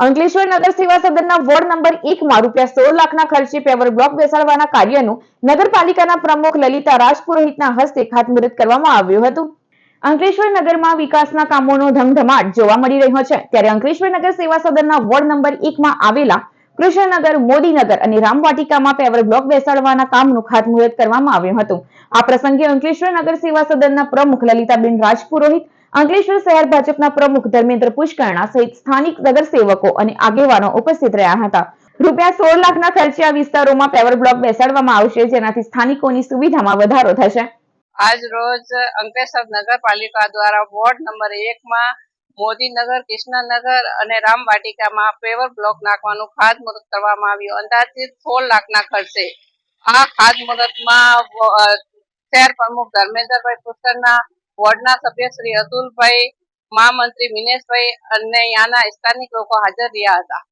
અંકલેશ્વર નગર ward number એકમાં રૂપિયા સોળ લાખના ખર્ચે પેવર બ્લોક બેસાડવાના કાર્યનું નગરપાલિકાના પ્રમુખ લલિતા રાજપુરોહિતના હસ્તે ખાતમુહૂર્ત કરવામાં આવ્યું હતું. અંકલેશ્વર નગરમાં વિકાસના કામોનો ધમધમાટ જોવા મળી રહ્યો છે. ત્યારે અંકલેશ્વર નગર સેવા સદનના વોર્ડ નંબર એકમાં આવેલા કૃષ્ણનગર, મોદીનગર અને રામવાટિકામાં પેવર બ્લોક બેસાડવાના કામનું ખાતમુહૂર્ત કરવામાં આવ્યું હતું. આ પ્રસંગે અંકલેશ્વર નગર સેવા સદનના પ્રમુખ લલિતાબેન રાજપુરોહિત અંકલેશ્વર શહેર ભાજપના પ્રમુખ ધર્મેન્દ્ર પુષ્કરણા સહિત સ્થાનિક નગરસેવકો અને આગેવાનો ઉપસ્થિત રહ્યા હતા. રૂપિયા સોળ લાખના ખર્ચે આ વિસ્તારોમાં પેવર બ્લોક બેસાડવામાં આવશે, જેનાથી સ્થાનિકોની સુવિધામાં વધારો થશે. આજ રોજ અંકલેશ્વર નગરપાલિકા દ્વારા વોર્ડ નંબર એકમાં મોદીનગર, કૃષ્ણનગર અને રામવાટિકામાં પેવર બ્લોક નાખવાનું ખાતમુહૂર્ત કરવામાં આવ્યું. અંદાજિત સોળ લાખના ખર્ચે આ ખાતમુહૂર્તમાં શહેર પ્રમુખ ધર્મેન્દ્રભાઈ પુષ્કરના વોર્ડના સભ્ય શ્રી અતુલભાઈ મહામંત્રી મિનેશભાઈ અને ત્યાંના સ્થાનિક લોકો હાજર રહ્યા હતા.